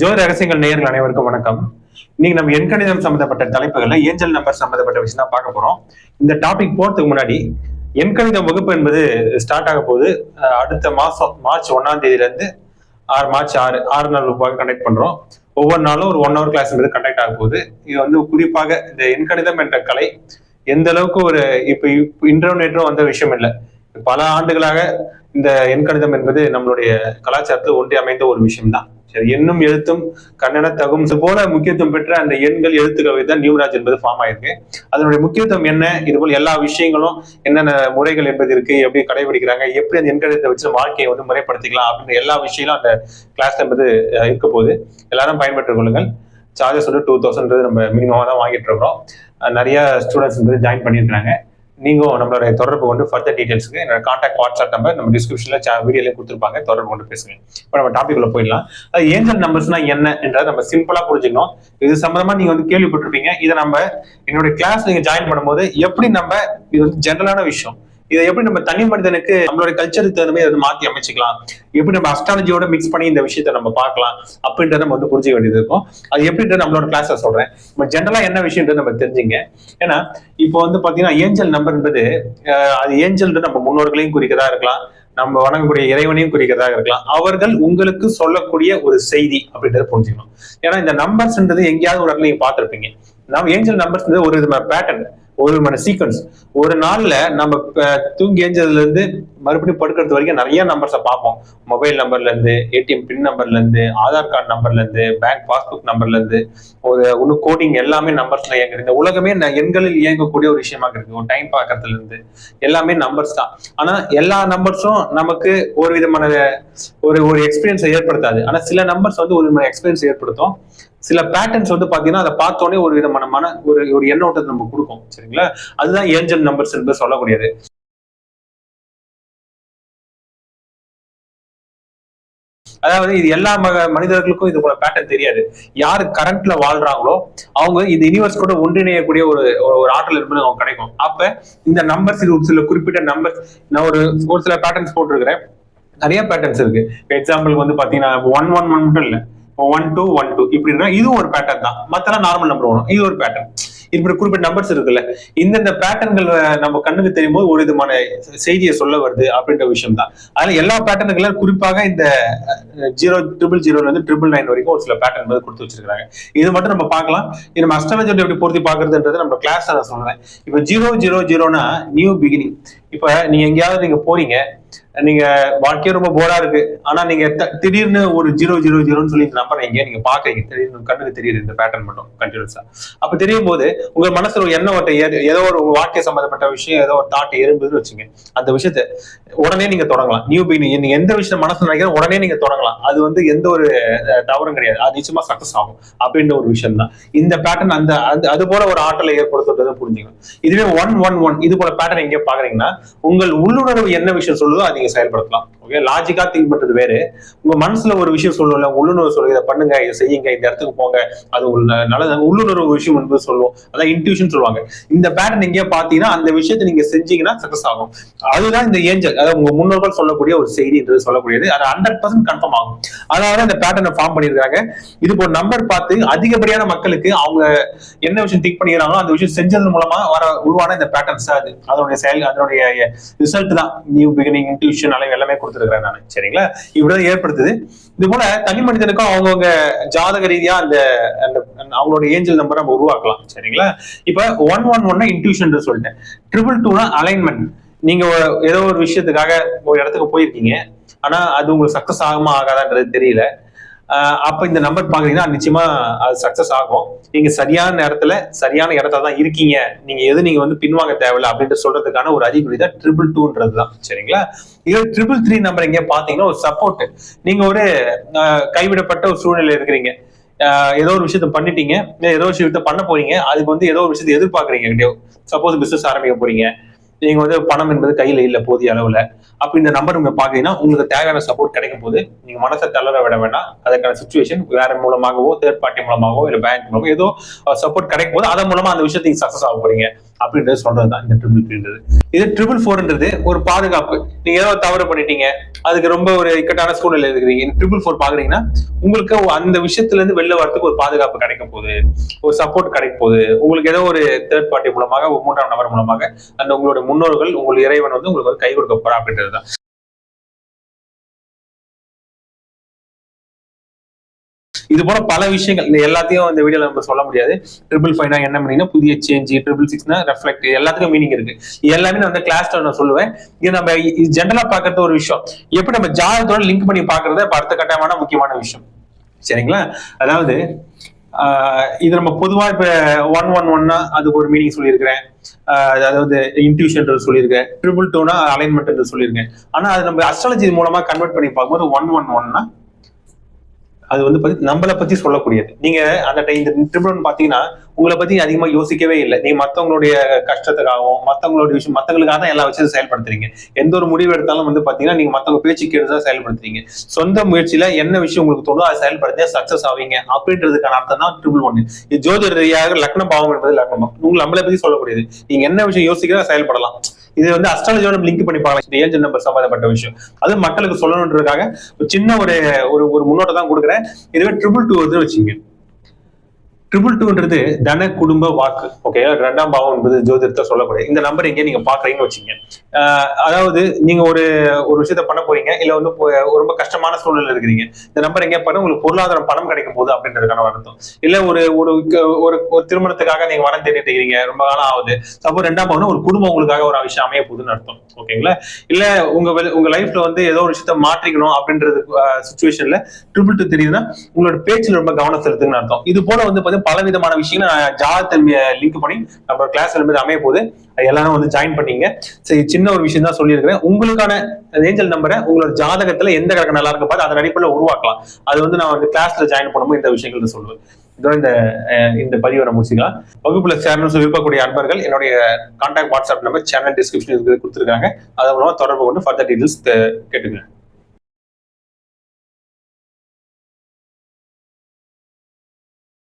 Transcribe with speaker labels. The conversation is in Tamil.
Speaker 1: ஜோதி ரகசியங்கள் நேயர்கள் அனைவருக்கும் வணக்கம். இன்னைக்கு நம்ம எண்கணிதம் சம்பந்தப்பட்ட தலைப்புகள்ல ஏஞ்சல் நம்பர் சம்பந்தப்பட்ட விஷயம் தான் பார்க்க போறோம். இந்த டாபிக் போறதுக்கு முன்னாடி எண்கணிதம் வகுப்பு என்பது ஸ்டார்ட் ஆக போகுது. அடுத்த மாசம் மார்ச் ஒன்னாம் தேதியில இருந்து ஆறு மார்ச் ஆறு ஆறு நாள் ரூபாய் கண்டக்ட் பண்றோம். ஒவ்வொரு நாளும் ஒரு ஒன் ஹவர் கிளாஸ் என்பது கண்டக்ட் ஆக போகுது. இது வந்து குறிப்பாக இந்த எண்கணிதம் என்ற கலை எந்த அளவுக்கு ஒரு இப்ப இன்டர்நெட்டும் வந்த விஷயம் இல்லை. பல ஆண்டுகளாக இந்த எண்கணிதம் என்பது நம்மளுடைய கலாச்சாரத்தில் ஒன்றி அமைந்த ஒரு விஷயம்தான். சரி எண்ணும் எழுத்தும் கண்ணன தகும் போல முக்கியத்துவம் பெற்ற அந்த எண்கள் எழுத்துக்களை தான் நியூராஜ் என்பது ஃபார்ம் ஆயிருக்கு. அதனுடைய முக்கியத்துவம் என்ன? இது போல எல்லா விஷயங்களும் என்னென்ன முறைகள் என்பது இருக்கு எப்படி கடைபிடிக்கிறாங்க எப்படி அந்த எண்கணிதத்தை வச்சு வாழ்க்கையை வந்து முறைப்படுத்திக்கலாம் அப்படின்ற எல்லா விஷயங்களும் அந்த கிளாஸ் என்பது இருக்க போகுது. எல்லாரும் பயன்பெற்றுக் கொள்ளுங்கள். சார்ஜஸ் வந்து டூ தௌசண்ட்றது நம்ம மினிமமாக தான் வாங்கிட்டு இருக்கிறோம். நிறைய ஸ்டூடெண்ட்ஸ் வந்து ஜாயின் பண்ணியிருக்கிறாங்க. நீங்கள் நம்மளுடைய தொடர்பு கொண்டு ஃபர்தர் டீட்டெயில்ஸுக்கு என்னோட காண்டாக்ட் வாட்ஸ்அப் நம்பர் நம்ம டிஸ்கிரிப்ஷன்ல வீடியோலேயே கொடுத்துருப்பாங்க. தொடர்பு கொண்டு பேசுங்க. இப்போ நம்ம டாபிக் உள்ள போயிடலாம். அது ஏஞ்சல் நம்பர்ஸ்னா என்ன என்றதை நம்ம சிம்பிளாக புரிஞ்சுக்கணும். இது சம்மந்தமாக நீங்கள் வந்து கேள்விப்பட்டிருப்பீங்க. இதை நம்ம என்னுடைய கிளாஸ் நீங்கள் ஜாயின் பண்ணும்போது எப்படி நம்ம இது வந்து ஜென்ரலான விஷயம் இதை எப்படி நம்ம தனி மனிதனுக்கு நம்மளோட கல்ச்சருக்கு தகுந்த மாதிரி அதை மாத்தி அமைச்சிக்கலாம்? எப்படி நம்ம அஸ்ட்ராலஜியோட மிக்ஸ் பண்ணி இந்த விஷயத்த நம்ம பார்க்கலாம்? அப்படின்றத நம்ம வந்து புரிஞ்சுக்க வேண்டியது இருக்கும். அது எப்படின்றத நம்மளோட கிளாஸ்ல சொல்றேன். நம்ம ஜென்ரலா என்ன விஷயம்ன்றது நம்ம தெரிஞ்சுங்க. ஏன்னா இப்போ வந்து பாத்தீங்கன்னா ஏஞ்சல் நம்பர்ன்றது என்பது அது ஏஞ்சல்ன்றது நம்ம முன்னோர்களையும் குறிக்கதா இருக்கலாம். நம்ம வணங்கக்கூடிய இறைவனையும் குறிக்கிறதாக இருக்கலாம். அவர்கள் உங்களுக்கு சொல்லக்கூடிய ஒரு செய்தி அப்படின்றத புரிஞ்சுக்கணும். ஏன்னா இந்த நம்பர்ஸ்ன்றது எங்கேயாவது ஒரு இடத்துல நீங்க பார்த்திருப்பீங்க. நம்ம ஏஞ்சல் நம்பர்ஸ் ஒரு விதமான பேட்டர்ன் ஒரு மணி சீக்வன்ஸ் ஒரு நாள்ல நம்ம தூங்கி ஏஞ்சதுல இருந்து மறுபடியும் படுக்கிறது வரைக்கும் நிறைய நம்பர்ஸை பார்ப்போம். மொபைல் நம்பர்ல இருந்து ஏடிஎம் பின் நம்பர்ல இருந்து ஆதார் கார்டு நம்பர்ல இருந்து பேங்க் பாஸ்புக் நம்பர்ல இருந்து ஒரு ஒன்று கோடிங் எல்லாமே நம்பர்ஸ்ல இயங்குது. இந்த உலகமே எண்களில் இயங்கக்கூடிய ஒரு விஷயமாக இருக்கு. ஒரு டைம் பார்க்கறதுல இருந்து எல்லாமே நம்பர்ஸ் தான். ஆனா எல்லா நம்பர்ஸும் நமக்கு ஒரு விதமான ஒரு ஒரு எக்ஸ்பீரியன்ஸை ஏற்படுத்தாது. ஆனா சில நம்பர்ஸ் வந்து ஒரு விதமான எக்ஸ்பீரியன்ஸ் ஏற்படுத்தும். சில பேட்டர்ன்ஸ் வந்து பாத்தீங்கன்னா அதை பார்த்தோன்னே ஒரு விதமான மன ஒரு ஒரு எண்ணோட்டத்தை நம்ம கொடுக்கும். சரிங்களா? அதுதான் ஏஞ்சல் நம்பர்ஸ் என்று சொல்லக்கூடியது. அதாவது இது எல்லா மக- மனிதர்களுக்கும் இது போல பேட்டர்ன் தெரியாது. யார் கரண்ட்ல வாழ்றாங்களோ அவங்க இந்த யூனிவர்ஸ் கூட ஒன்றிணையக்கூடிய ஒரு ஒரு- ஆற்றல் இருப்பது அவங்க கிடைக்கும். அப்ப இந்த நம்பர்ஸ் இது ஒரு சில குறிப்பிட்ட நம்பர்ஸ் நான் ஒரு ஒரு சில பேட்டர்ன்ஸ் போட்டிருக்கிறேன். நிறைய பேட்டர்ன்ஸ் இருக்கு. எக்ஸாம்பிள் வந்து பாத்தீங்கன்னா ஒன் ஒன் ஒன் மட்டும் இல்ல. ஒன் டூ ஒன் டூ இப்படி இருந்தா இதுவும் ஒரு பேட்டர்ன் தான். மத்தெல்லாம் நார்மல் நம்பர் வரும் இது ஒரு பேட்டர்ன் இப்படி குறிப்பிட்ட நம்பர்ஸ் இருக்குல்ல. இந்தந்த பேட்டர்ன்கள் நம்ம கண்ணுக்கு தெரியும் போது ஒரு விதமான செய்தியை சொல்ல வருது அப்படின்ற விஷயம் தான் அதனால எல்லா பேட்டர்னுக்கெல்லாம் குறிப்பாக இந்த ஜீரோ ட்ரிபிள் ஜீரோல இருந்து ட்ரிபிள் நைன் வரைக்கும் ஒரு சில பேட்டர்ன் வந்து கொடுத்து வச்சிருக்காங்க இது மட்டும் நம்ம பார்க்கலாம். இது நம்ம அஸ்ட்ராலஜி எப்படி பொருத்தி பாக்குறதுன்றது நம்ம கிளாஸ் நான் சொல்றேன். இப்போ ஜீரோ ஜீரோ ஜீரோனா நியூ பிகினிங் இப்ப நீங்க எங்கேயாவது நீங்க போறீங்க நீங்க வாழ்க்கையே ரொம்ப போரா இருக்கு. ஆனா நீங்க திடீர்னு ஒரு ஜீரோ ஜீரோ ஜீரோன்னு சொல்லி இந்த நம்பர் எங்கேயா நீங்க பாக்குறீங்க. திடீர்னு கண்ணுக்கு தெரியுது இந்த பேட்டர்ன் மட்டும் கண்டினியூஸா அப்ப தெரியும் போது உங்க மனசுல ஒரு எண்ணம் ஓட்ட ஏதோ ஒரு உங்க வாழ்க்கை சம்பந்தப்பட்ட விஷயம் ஏதோ ஒரு தாட் எறும்புதுன்னு வச்சுங்க. அந்த விஷயத்த உடனே நீங்க தொடங்கலாம். நியூ பிகினிங் நீங்க எந்த விஷயம் மனசுல நினைக்கிறோம் உடனே நீங்க தொடங்கலாம். அது வந்து எந்த ஒரு தவறும் கிடையாது. அது நிச்சயமா சக்சஸ் ஆகும் அப்படின்ற ஒரு விஷயம் தான் இந்த பேட்டர்ன் அந்த அது- அது போல ஒரு ஆற்றலை ஏற்படுத்துறதை புரிஞ்சுக்கணும். இதுவே ஒன் ஒன் ஒன் இது போல பேட்டர்ன் எங்கே பாக்குறீங்கன்னா உங்கள் உள்ளுணர்வு என்ன விஷயம் சொல்லுதோ அதை நீங்க செயல்படுத்தலாம். ஓகே லாஜிக்கா திங்க் பண்றது வேறு. உங்க மனசுல ஒரு விஷயம் சொல்லணும்ல உள்ளுணர்வு சொல்லுங்க இதை பண்ணுங்க இதை செய்யுங்க இந்த இடத்துக்கு போங்க அது நல்ல உள்ளுணர்வு விஷயம் என்பது சொல்லுவோம். அதான் இன்ட்யூஷன் சொல்லுவாங்க. இந்த பேட்டர்ன் நீங்க பாத்தீங்கன்னா அந்த விஷயத்தை நீங்க செஞ்சீங்கன்னா சக்சஸ் ஆகும். அதுதான் இந்த ஏஞ்சல். அதாவது உங்க முன்னோர்கள் சொல்லக்கூடிய ஒரு செய்தின்றது சொல்லக்கூடியது. அது ஹண்ட்ரட் பர்சன்ட் கன்ஃபார்ம் ஆகும். அதனால இந்த பேட்டர்னை ஃபார்ம் பண்ணியிருக்காங்க. இது ஒரு நம்பர் பார்த்து அதிகப்படியான மக்களுக்கு அவங்க என்ன விஷயம் திங்க் பண்ணிக்கிறாங்களோ அந்த விஷயம் செஞ்சதன் மூலமா வர உருவான இந்த பேட்டர்ன்ஸ் அது. அதனுடைய செயல் அதனுடைய ரிசல்ட் தான். நியூ பிகினிங் இன்ட்யூஷன் அளவு எல்லாமே கொடுத்துருக்கிறேன் நான் சரிங்களா? இப்படிதான் ஏற்படுத்துது. இது போல தனி மனிதனுக்கும் அவங்கவுங்க ஜாதக ரீதியா அந்த அந்த அவங்களோட ஏஞ்சல் நம்பர் நம்ம உருவாக்கலாம். சரிங்களா? இப்ப ஒன் ஒன் ஒன்னா இன்ட்யூஷன் சொல்லிட்டேன். ட்ரிபிள் டூனா அலைன்மெண்ட் நீங்க ஏதோ ஒரு விஷயத்துக்காக ஒரு இடத்துக்கு போயிருக்கீங்க. ஆனா அது உங்களுக்கு சக்சஸ் ஆகுமா ஆகாதான்றது தெரியல. அப்ப இந்த நம்பர் பாக்குறீங்கன்னா நிச்சயமா அது சக்சஸ் ஆகும். நீங்க சரியான நேரத்துல சரியான இடத்துல தான் இருக்கீங்க. நீங்க எது நீங்க வந்து பின்வாங்க தேவையில்ல அப்படின்ட்டு சொல்றதுக்கான ஒரு அறிகுறி தான் ட்ரிபிள் டூன்றது தான் சரிங்களா? இது ட்ரிபிள் த்ரீ நம்பர் எங்க பாத்தீங்கன்னா ஒரு சப்போர்ட் நீங்க ஒரு கைவிடப்பட்ட ஒரு சூழ்நிலை இருக்கிறீங்க. ஏதோ ஒரு விஷயத்த பண்ணிட்டீங்க. ஏதோ ஒரு விஷயத்த பண்ண போறீங்க. அதுக்கு வந்து ஏதோ ஒரு விஷயத்த எதிர்பார்க்கறீங்க. சப்போஸ் பிசினஸ் ஆரம்பிக்க போறீங்க. நீங்க வந்து பணம் என்பது கையில இல்ல போதிய அளவுல. அப்ப இந்த நம்பர் நீங்க பாத்தீங்கன்னா உங்களுக்கு தேவையான சப்போர்ட் கிடைக்கும் போது நீங்க மனசை தளர விட வேண்டாம். அதுக்கான சுச்சுவேஷன் வேற மூலமாகவோ தேர்ட் பார்ட்டி மூலமாகவோ இல்ல பேங்க் மூலமாகவோ ஏதோ சப்போர்ட் கிடைக்கும் போது அதன் மூலமா அந்த விஷயத்தை சக்சஸ் ஆக போறீங்க. அப்படின்றது சொல்றதுதான் இந்த ட்ரிபிள் த்ரீன்றது இது ட்ரிபிள் ஃபோர்ன்றது ஒரு பாதுகாப்பு. நீங்க ஏதோ தவறு பண்ணிட்டீங்க அதுக்கு ரொம்ப ஒரு இக்கட்டான சூழ்நிலை இருக்கிறீங்க. ட்ரிபிள் ஃபோர் பாக்குறீங்கன்னா உங்களுக்கு அந்த விஷயத்துல இருந்து வெளில வரதுக்கு ஒரு பாதுகாப்பு கிடைக்க போகுது. ஒரு சப்போர்ட் கிடைக்க போகுது. உங்களுக்கு ஏதோ ஒரு தேர்ட் பார்ட்டி மூலமாக ஒரு மூன்றாம் நபர் மூலமாக அந்த உங்களுடைய முன்னோர்கள் உங்களுடைய இறைவன் வந்து உங்களுக்கு வந்து கை கொடுக்க போறா அப்படின்றது தான். இது போல பல விஷயங்கள் இந்த எல்லாத்தையும் இந்த வீடியோல நம்ம சொல்ல முடியாது. ட்ரிபிள் ஃபைவ்னா என்ன பண்ணீங்கன்னா புதிய சேஞ்ச் ட்ரிபிள் சிக்ஸ்னா ரெஃப்ளெக்ட் எல்லாத்துக்கும் மீனிங் இருக்கு. எல்லாமே நான் வந்து கிளாஸ்ல நான் சொல்லுவேன். இது நம்ம ஜென்ரலா பாக்குறது ஒரு விஷயம். எப்படி நம்ம ஜாதகத்தோட லிங்க் பண்ணி பாக்குறது அடுத்த கட்டமான முக்கியமான விஷயம். சரிங்களா? அதாவது ஆஹ் இது நம்ம பொதுவா இப்ப ஒன் ஒன் ஒன்னா அதுக்கு ஒரு மீனிங் சொல்லியிருக்கிறேன். ஆஹ் அதாவது இன்ட்யூஷன் சொல்லியிருக்கேன். ட்ரிபிள் டூனா அலைன்மெண்ட் சொல்லியிருக்கேன். ஆனா அது நம்ம அஸ்ட்ராலஜி மூலமா கன்வெர்ட் பண்ணி பார்க்கும்போது ஒன் ஒன் ஒன்னா அது வந்து பத்தி நம்மளை பத்தி சொல்லக்கூடியது. நீங்க அந்த டைம் இந்த ட்ரிபிள் பாத்தீங்கன்னா உங்களை பத்தி அதிகமா யோசிக்கவே இல்லை. நீங்க மத்தவங்களுடைய கஷ்டத்துக்காகவும் மத்தவங்களுடைய விஷயம் மத்தவங்களுக்காக தான் எல்லா விஷயத்தையும் செயல்படுத்துறீங்க. எந்த ஒரு முடிவு எடுத்தாலும் வந்து பாத்தீங்கன்னா நீங்க மத்தவங்க பேச்சு கேட்டு தான் செயல்படுத்துறீங்க. சொந்த முயற்சியில என்ன விஷயம் உங்களுக்கு தோணுதோ அதை செயல்படுத்த சக்சஸ் ஆவீங்க அப்படின்றதுக்கான அர்த்தம் தான் ட்ரிபிள் ஒன்னு இது ஜோதிட ரீதியாக லக்ன பாவம் என்பது லக்னம். உங்களை நம்மளை பத்தி சொல்லக்கூடியது. நீங்க என்ன விஷயம் யோசிக்கிறதா செயல்படலாம். இது வந்து அஸ்ட்ராலஜியோட லிங்க் பண்ணி பார்க்கலாம். இந்த ஏஞ்சல் நம்பர் சம்பந்தப்பட்ட விஷயம். அது மக்களுக்கு சொல்லணுன்றதுக்காக ஒரு சின்ன ஒரு ஒரு முன்னோட்டம் தான் கொடுக்குறேன். இதுவே ட்ரிபிள் டூ வந்து வச்சுங்க ட்ரிபிள் டூன்றது தன குடும்ப வாக்கு ஓகே ரெண்டாம் பாவம் என்பது ஜோதிடத்தை சொல்லக்கூடிய இந்த நம்பர் எங்கே நீங்க பாக்குறீங்கன்னு வச்சுங்க. அதாவது நீங்க ஒரு ஒரு விஷயத்த பண்ண போறீங்க இல்ல வந்து ரொம்ப கஷ்டமான சூழ்நிலை இருக்கிறீங்க. இந்த நம்பர் எங்கே பண்ண உங்களுக்கு பொருளாதாரம் பணம் கிடைக்கும் போது அப்படின்றதுக்கான அர்த்தம். இல்ல ஒரு ஒரு ஒரு ஒரு திருமணத்துக்காக நீங்க வரம் தேடிட்டு இருக்கிறீங்க ரொம்ப காலம் ஆகுது. அப்போ ரெண்டாம் பாவம் ஒரு குடும்பம் உங்களுக்காக ஒரு விஷயம் அமைய போகுதுன்னு அர்த்தம் ஓகேங்களா இல்ல உங்க உங்க லைஃப்ல வந்து ஏதோ ஒரு விஷயத்த மாற்றிக்கணும் அப்படின்றது சுச்சுவேஷன்ல ட்ரிபிள் டூ தெரியுதுன்னா உங்களோட பேச்சில் ரொம்ப கவனம் செலுத்துங்கன்னு அர்த்தம். இது போல வந்து பல விதமான விஷயங்களை நான் ஜாதகத்தை லிங்க் பண்ணி நம்ம கிளாஸ் இருந்து அமைய போகுது. அது எல்லாரும் வந்து ஜாயின் பண்ணீங்க. சரி சின்ன ஒரு விஷயம் தான் சொல்லியிருக்கிறேன். உங்களுக்கான ஏஞ்சல் நம்பரை உங்களோட ஜாதகத்துல எந்த கிழக்கு நல்லா இருக்க பார்த்து அதன் அடிப்படையில் உருவாக்கலாம். அது வந்து நான் வந்து கிளாஸ்ல ஜாயின் பண்ணும்போது இந்த விஷயங்கள் சொல்லுவேன். இதோ இந்த இந்த பதிவை நம்ம முடிச்சுக்கலாம். வகுப்புல சேரணும் விருப்பக்கூடிய அன்பர்கள் என்னுடைய contact WhatsApp number channel description கொடுத்துருக்காங்க. அதன் மூலமா தொடர்பு கொண்டு ஃபர்தர் டீடைல்ஸ் கேட்டுக்கிறேன்